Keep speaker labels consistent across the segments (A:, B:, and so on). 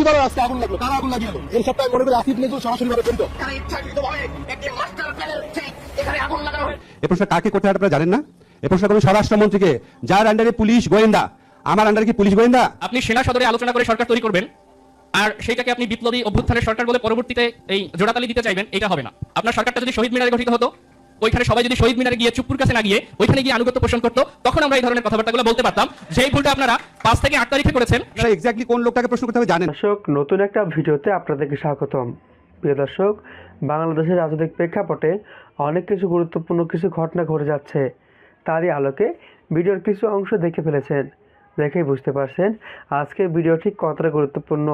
A: কীভাবে আজকে আগুন লাগল। কারা আগুন লাগিয়ে এই সপ্তাহে মনে করি আসিফ সরাসরি ভাবে জড়িত
B: এ প্রশ্ন কাকে করতে হয় আপনারা জানেন না? এ প্রশ্ন করবেন স্বরাষ্ট্রমন্ত্রীকে যার আন্ডারে পুলিশ গোয়েন্দা। আমার আন্ডারে কি পুলিশ গোয়েন্দা?
C: আপনি সেনা সদরে আলোচনা করে সরকার তৈরি করবেন আর সেইটাকে আপনি বিপ্লবী অভ্যুত্থানের সরকার বলে পরবর্তীতে এই জোড়াতালি দিতে চাইবেন এটা হবে না। আপনার সরকারটা যদি শহীদ মিনারে গঠিত হতো ওইখানে সবাই যদি শহীদ মিনারে গিয়ে চুপুর কাছে না গিয়ে ওইখানে গিয়ে আনুগত্য পোষণ করতো তখন আমরা এই ধরনের কথাবার্তাগুলো বলতে পারতাম। যেই ভুলটা আপনারা পাঁচ থেকে আট তারিখে করেছেন
B: এক্স্যাক্টলি কোন লোকটাকে প্রশ্ন করতে হবে জানেন।
D: দর্শক নতুন একটা ভিডিওতে আপনাদেরকে স্বাগতম। প্রিয় দর্শক বাংলাদেশের রাজনৈতিক প্রেক্ষাপটে অনেক কিছু গুরুত্বপূর্ণ কিছু ঘটনা ঘটে যাচ্ছে। তারই আলোকে ভিডিওর কিছু অংশ দেখে ফেলেছেন দেখেই বুঝতে পারছেন আজকের ভিডিও ঠিক কতটা গুরুত্বপূর্ণ।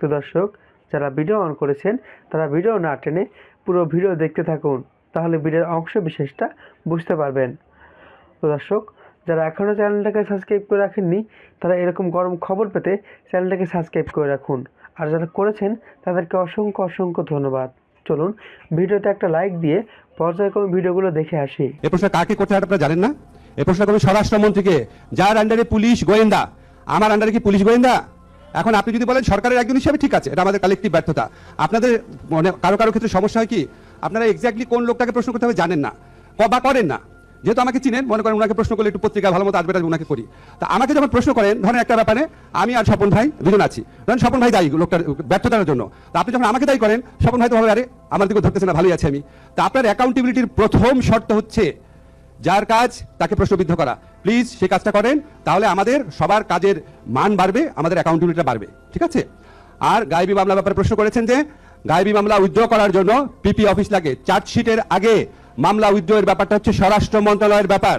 D: তো দর্শক যারা ভিডিও অন করেছেন তারা ভিডিও না টেনে পুরো ভিডিও দেখতে থাকুন। তাহলে ভিডিওর অংশ বিশেষটা বুঝতে পারবেন। তো দর্শক, যারা এখনও চ্যানেলটাকে সাবস্ক্রাইব করে রাখেননি, তারা এরকম গরম খবর পেতে চ্যানেলটাকে সাবস্ক্রাইব করে রাখুন। আর যারা করেছেন, তাদেরকে অসংখ্য অসংখ্য ধন্যবাদ। চলুন, ভিডিওতে একটা লাইক দিয়ে পর্যায়ক্রমে ভিডিওগুলো দেখে আসি।
B: এ প্রশ্ন কাকে করতে হয় আপনারা জানেন না? এ প্রশ্ন করবেন স্বরাষ্ট্রমন্ত্রীকে। যার আন্ডারে পুলিশ গোয়েন্দা। আমার আন্ডারে কি পুলিশ গোয়েন্দা? এখন আপনি যদি বলেন সরকারের একজন হিসাবে ঠিক আছে, এটা আমাদের কালেক্টিভ ব্যর্থতা। আপনাদের মানে কারও কারও ক্ষেত্রে সমস্যা হয় কি? আপনারা এক্স্যাক্টলি কোন লোকটাকে প্রশ্ন করতে হবে জানেন না। বা করেন না। যেহেতু আমাকে চিনেন, মনে করেন ওনাকে প্রশ্ন করলে একটু পত্রিকা ভালো মতো আসবে ওনাকে করি। তা আমাকে যখন প্রশ্ন করেন, ধরেন একটা ব্যাপারে, আমি আর স্বপন ভাই দুজন আছি। ধরেন স্বপন ভাই দায়ী লোকটার ব্যর্থতার জন্য। তা আপনি যখন আমাকে দায়ী করেন, স্বপন ভাই তো ভাবে, আরে, আমার দিকে ধরতেছে না, ভালোই আছে আমি। তা আপনার অ্যাকাউন্টেবিলিটির প্রথম শর্ত হচ্ছে, যার কাজ তাকে প্রশ্নবিদ্ধ করা। প্লিজ সে কাজটা করেন, তাহলে আমাদের সবার কাজের মান বাড়বে, আমাদের অ্যাকাউন্টেবিলিটিটা বাড়বে। ঠিক আছে? আর গায়েবী মামলা ব্যাপারে প্রশ্ন করেছেন যে গায়েবী মামলা উইথড্র করার জন্য পিপি অফিস লাগে। চার্জশিটের আগে মামলা উইথড্রয়ের ব্যাপারটা হচ্ছে স্বরাষ্ট্র মন্ত্রণালয়ের ব্যাপার।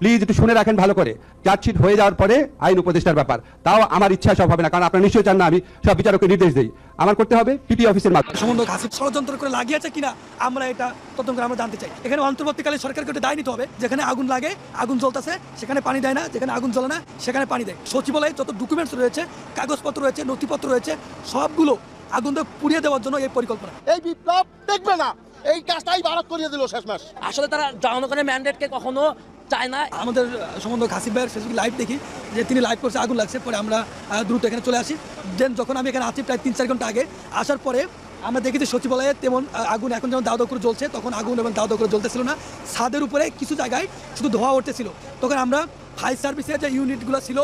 B: প্লিজ একটু শুনে রাখেন ভালো করে। চার্জশিট হয়ে যাওয়ার পরে আইন উপদেষ্টার ব্যাপার। তাও আমার ইচ্ছা সব হবে না, কারণ আপনারা নিশ্চয়ই চান না আমি সব বিচারককে নির্দেশ দিই। আমার করতে হবে পিপি অফিসের মাধ্যমে।
E: হাসিব ষড়যন্ত্র করে লাগিয়েছে কিনা, আমরা এটা তদন্ত আমরা জানতে চাই। এখানে অন্তর্বর্তীকালে সরকারকে একটা দায় নিতে হবে। যেখানে আগুন লাগে, আগুন জ্বলতেছে, সেখানে পানি দেয় না, যেখানে আগুন জ্বলে না, সেখানে পানি দেয়। সচিবালয়ে যত ডকুমেন্টস রয়েছে, কাগজপত্র রয়েছে, নথিপত্র রয়েছে, সবগুলো আগুন পুড়িয়ে দেওয়ার জন্য এই পরিকল্পনা।
A: এই বিপ্লব দেখবে না। এই কাজটাই ভারত করিয়ে দিল শেষমেশ
F: আসলে তারা জনগণের ম্যান্ডেটকে কখনো চায় না।
E: আমাদের সম্বন্ধ হাসিব ভাইয়ের ফেসবুক লাইভ দেখি যে তিনি লাইভ করছে আগুন লাগছে পরে আমরা দ্রুত এখানে চলে আসি। দেন যখন আমি এখানে আছি প্রায় তিন চার ঘণ্টা আগে আসার পরে আমরা দেখি যে সচিবালয়ে তেমন আগুন এখন যেমন দাও দাও করে জ্বলছে তখন আগুন এবং দাও দাও করে জ্বলতেছিল না। ছাদের উপরে কিছু জায়গায় শুধু ধোয়া উঠতেছিল। তখন আমরা ফায়ার সার্ভিসের যে ইউনিটগুলো ছিল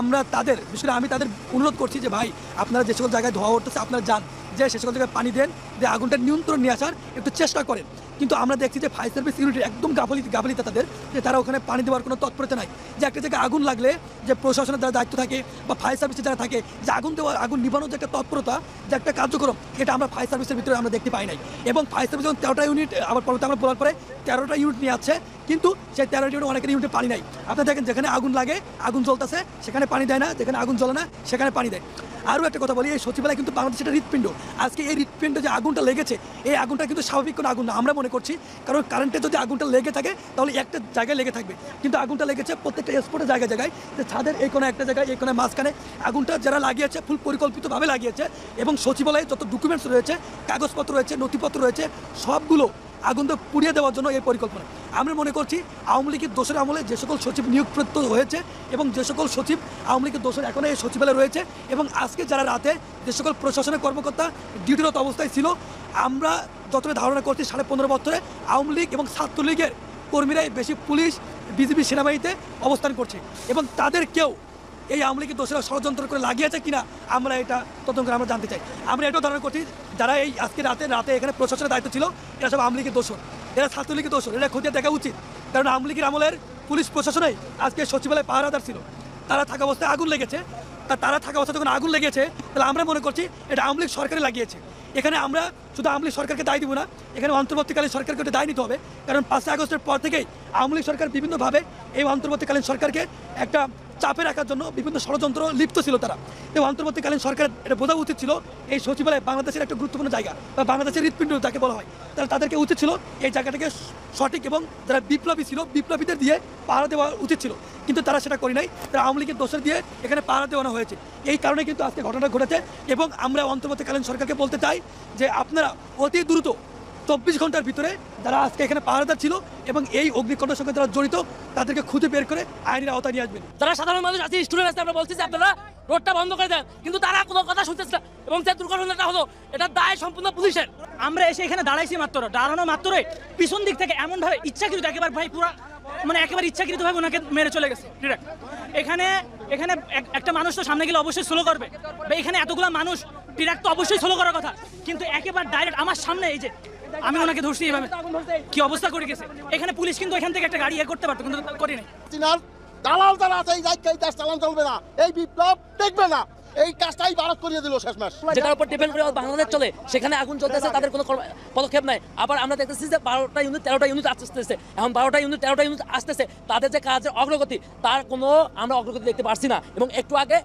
E: আমরা তাদের, বিশেষ আমি তাদের অনুরোধ করছি যে ভাই, আপনারা যে সকল জায়গায় ধোয়া উঠতেছে, আপনারা যান। যে সে জায়গায় পানি দেন, যে আগুনটা নিয়ন্ত্রণ নিয়ে আসার একটু চেষ্টা করেন। কিন্তু আমরা দেখছি যে ফায়ার সার্ভিস ইউনিটের একদম গাফলি, গাফলিতা তাদের, যে তারা ওখানে পানি দেওয়ার কোনো তৎপরতা নাই। যে একটা জায়গায় আগুন লাগলে যে প্রশাসনের যারা দায়িত্ব থাকে বা ফায়ার সার্ভিসে যারা থাকে, যে আগুন দেওয়া, আগুন নিবানোর যে একটা তৎপরতা, যে একটা কার্যক্রম এটা আমরা ফায়ার সার্ভিসের ভিতরে আমরা দেখতে পাই নাই। এবং ফায়ার সার্ভিস যখন তেরোটা ইউনিট, আবার পরবর্তী আমরা বলার পরে তেরোটা ইউনিট নিয়ে আছে, কিন্তু সেই তেরোটা ইউনিট অনেকের ইউনিটে পানি নাই। আপনারা দেখেন যেখানে আগুন লাগে, আগুন জ্বলতেছে, সেখানে পানি দেয় না, যেখানে আগুন জ্বলে না, সেখানে পানি দেয়। আরও একটা কথা বলি, এই সচিবালয় কিন্তু বাংলাদেশের একটা হৃৎপিণ্ড। আজকে এই হৃৎপিণ্ডে যে আগুনটা লেগেছে, এই আগুনটা কিন্তু স্বাভাবিক কোনো আগুন না। আমরা মনে করছি কারণ কারেন্টে যদি আগুনটা লেগে থাকে, তাহলে একটা জায়গায় লেগে থাকবে। কিন্তু আগুনটা লেগেছে প্রত্যেকটা স্পটের জায়গায় জায়গায়। যে ছাদের এই কোনো একটা জায়গায়, এই কোনো মাঝখানে আগুনটা যারা লাগিয়েছে ফুল পরিকল্পিতভাবে লাগিয়েছে এবং সচিবালয়ে যত ডকুমেন্টস রয়েছে, কাগজপত্র রয়েছে, নথিপত্র রয়েছে, সবগুলো আগুন তো পুড়িয়ে দেওয়ার জন্য এই পরিকল্পনা। আমরা মনে করছি আওয়ামী লীগের দোষের আমলে যে সকল সচিব নিয়োগপ্রাপ্ত হয়েছে এবং যে সকল সচিব আওয়ামী লীগের দোষের এখনও এই সচিবালয়ে রয়েছে এবং আজকে যারা রাতে যে সকল প্রশাসনের কর্মকর্তা ডিউটিরত অবস্থায় ছিল, আমরা যতটা ধারণা করছি সাড়ে পনেরো বছরে আওয়ামী লীগ এবং ছাত্রলীগের কর্মীরাই বেশি পুলিশ বিজেপি সেনাবাহিনীতে অবস্থান করছে এবং তাদের কেউ এই আওয়ামী লীগের দোষরা ষড়যন্ত্র করে লাগিয়েছে কিনা, আমরা এটা তদন্ত করে আমরা জানতে চাই। আমরা এটাও ধারণা করছি, যারা এই আজকে রাতে রাতে এখানে প্রশাসনের দায়িত্ব ছিল, এরা সব আওয়ামী লীগের দোষর। এরা ছাত্রলীগের দোষর, এটা খতিয়ে দেখা উচিত। কারণ আওয়ামী লীগের আমলের পুলিশ প্রশাসনেই আজকে সচিবালয় পাহারাদার ছিল। তারা থাকা অবস্থায় আগুন লেগেছে। তা তারা থাকা অবস্থায় যখন আগুন লেগেছে, তাহলে আমরা মনে করছি এটা আওয়ামী লীগ সরকারে লাগিয়েছে। এখানে আমরা শুধু আওয়ামী লীগ সরকারকে দায় দিব না, এখানে অন্তর্বর্তীকালীন সরকারকে একটা দায় নিতে হবে। কারণ পাঁচই আগস্টের পর থেকেই আওয়ামী লীগ সরকার বিভিন্নভাবে এই অন্তর্বর্তীকালীন সরকারকে একটা চাপে রাখার জন্য বিভিন্ন ষড়যন্ত্র লিপ্ত ছিল তারা। এবং অন্তর্বর্তীকালীন সরকার এটা বোঝা উচিত ছিল, এই সচিবালয় বাংলাদেশের একটা গুরুত্বপূর্ণ জায়গা বা বাংলাদেশের হৃৎপিণ্ড যাকে বলা হয়। তাহলে তাদেরকে উচিত ছিল এই জায়গাটাকে সঠিক এবং যারা বিপ্লবী ছিল, বিপ্লবীদের দিয়ে পাহারা দেওয়া উচিত ছিল। কিন্তু তারা সেটা করি নাই, তারা আওয়ামী লীগের দোষের দিয়ে এখানে পাহারা দেওয়ানো হয়েছে। এই কারণে কিন্তু আজকে ঘটনা ঘটেছে এবং আমরা অন্তর্বর্তীকালীন সরকারকে বলতে চাই যে আপনারা অতি দ্রুত চব্বিশ ঘণ্টার ভিতরে যারা আজকে এখানে পাহারাদার ছিল এবং এই অগ্নিকাণ্ডের সঙ্গে যারা জড়িত তাদেরকে খুঁজে বের করে আইনের আওতায় নিয়ে আসবেন।
F: যারা সাধারণ মানুষ আছে স্টুডেন্ট আছে আমরা বলছি যে আপনারা রোডটা বন্ধ করে দেন। কিন্তু তারা কোনো কথা শুনতেছে না এবং যে দুর্ঘটনাটা হলো এটা দায় সম্পূর্ণ পুলিশের।
G: আমরা এসে এখানে দাঁড়াইছি মাত্র দাঁড়ানো মাত্রই। পিছন দিক থেকে এমন ভাবে ইচ্ছাকৃত একেবারে ভাই পুরো মানে একেবারে ইচ্ছাকৃত ভাবে ওনাকে মেরে চলে গেছে ডিরেক্ট এখানে এখানে একটা মানুষ তো সামনে গেলে অবশ্যই স্লো করবে। এখানে এতগুলো মানুষ ডিরেক্ট তো অবশ্যই স্লো করার কথা। কিন্তু একেবারে ডাইরেক্ট আমার সামনে এই যে আমি ওনাকে ধরছি এইভাবে কি অবস্থা করে গেছে? এখানে পুলিশ কিন্তু এখান থেকে একটা গাড়ি ইয়ে করতে পারতো কিন্তু করি নাই।
A: চীনার দালাল যারা আছে এই জায়গায় এই দেশ চালান চলবে না। এই বিপ্লব দেখবে না। এই কাজটাই ভারত করিয়ে দিল শেষমেশ।
F: যেটার উপর ডিপেন্ড করে বাংলাদেশ চলে সেখানে আগুন চলতেছে তাদের কোনো পদক্ষেপ নাই। আবার আমরা দেখতেছি যে বারোটা ইউনিট তেরোটা ইউনিট আসতেছে। এখন বারোটা ইউনিট তেরোটা ইউনিট আসতেছে। তাদের যে কাজের অগ্রগতি তার কোনো আমরা অগ্রগতি দেখতে পারছি না। এবং একটু আগে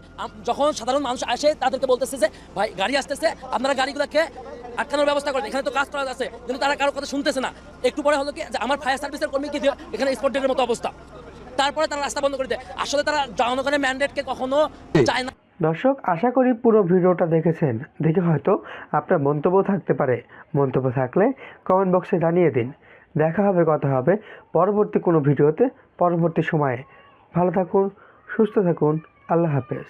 F: যখন সাধারণ মানুষ আসে তাদেরকে বলতেছে যে ভাই গাড়ি আসতেছে আপনারা গাড়িগুলোকে আটকানোর ব্যবস্থা করেন এখানে তো কাজ করা আছে কিন্তু তারা কারোর কথা শুনতেছে না। একটু পরে হলো কি যে আমার ফায়ার সার্ভিসের কর্মী কি এখানে স্পট ডেটের মতো অবস্থা। তারপরে তারা রাস্তা বন্ধ করে দেয়। আসলে তারা জনগণের ম্যান্ডেটকে কখনো চায় না।
D: দর্শক আশা করি পুরো ভিডিওটা দেখেছেন। দেখে হয়তো আপনার মন্তব্য থাকতে পারে। মন্তব্য থাকলে কমেন্ট বক্সে জানিয়ে দিন। দেখা হবে কথা হবে পরবর্তী কোনো ভিডিওতে পরবর্তী সময়ে। ভালো থাকুন সুস্থ থাকুন। আল্লাহ হাফেজ।